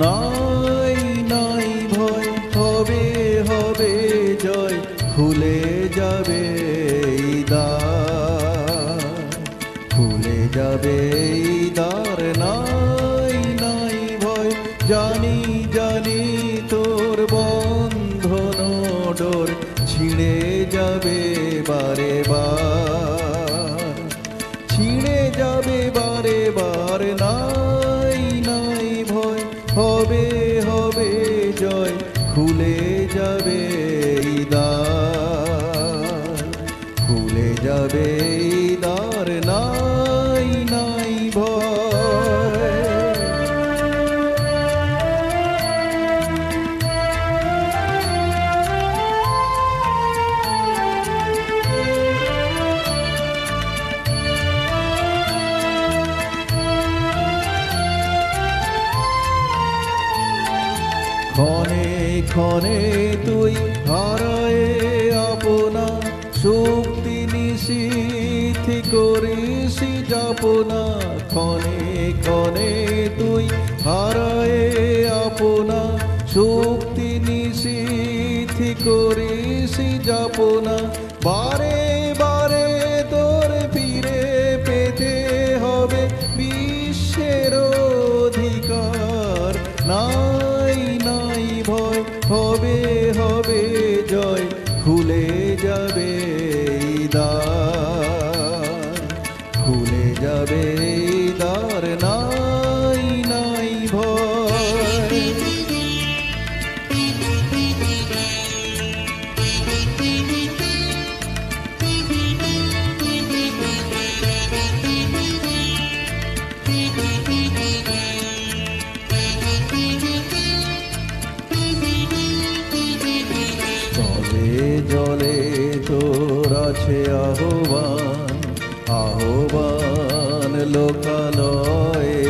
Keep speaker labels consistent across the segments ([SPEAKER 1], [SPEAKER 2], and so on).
[SPEAKER 1] নাই নাই ভয় হবে হবে, জয়, খুলে যাবে খুলে যাবে দ্বার নাই নাই ভয় জানি জানি তোর বন্ধন ডোর ছিঁড়ে যাবে বারে বার। হবে হবে জয় খুলে যাবে ইদা খুলে যাবে ক্ষণে ক্ষণে তুই হারায়ে আপনা, শক্তি নিশীথি করিস যাপনা। ক্ষণে ক্ষণে তুই হারায়ে আপনা, শক্তি নিশীথি করিস যাপনা। বারে বারে তোর ফিরে পেতে হবে বিশ্বের অধিকার। নাই হবে জয় খুলে যাবে। জলে তোর আছে আহ্বান আহ্বান লোকালয়ে।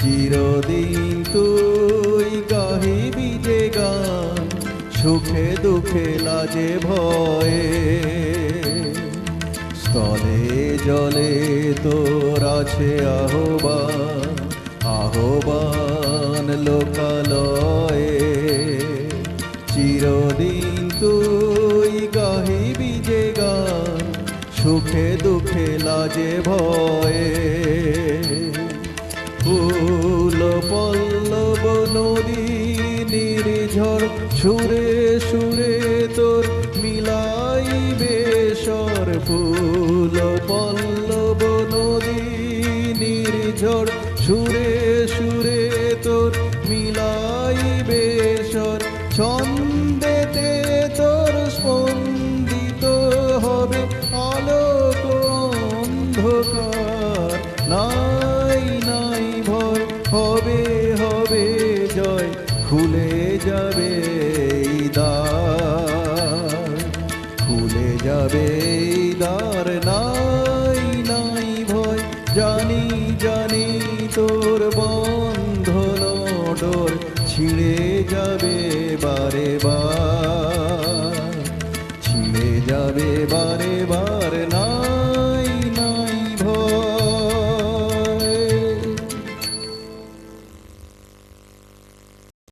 [SPEAKER 1] চিরদিন তুই গাহিবি যে গান, সুখে দুঃখে লাজে ভয়ে। স্থলে জলে তোর আছে আহ্বান আহ্বান লোকালয়ে। সুখে দুঃখে লাজে ভয়ে। ফুল পল্লব নদী নির্ঝর, সুরে সুরে তোর মিলাইবে স্বর। ফুল পল্লব নদী নির্ঝর, সুরে সুরে তোর মিলাইবে আলোক অন্ধকার। নাই নাই ভয়, হবে হবে জয়, খুলে যাবে দ্বার। খুলে যাবে দ্বার, নাই নাই ভয়, জানি জানি তোর বন্ধন ডোর ছিঁড়ে যাবে বারে বার। जे वारे भारणा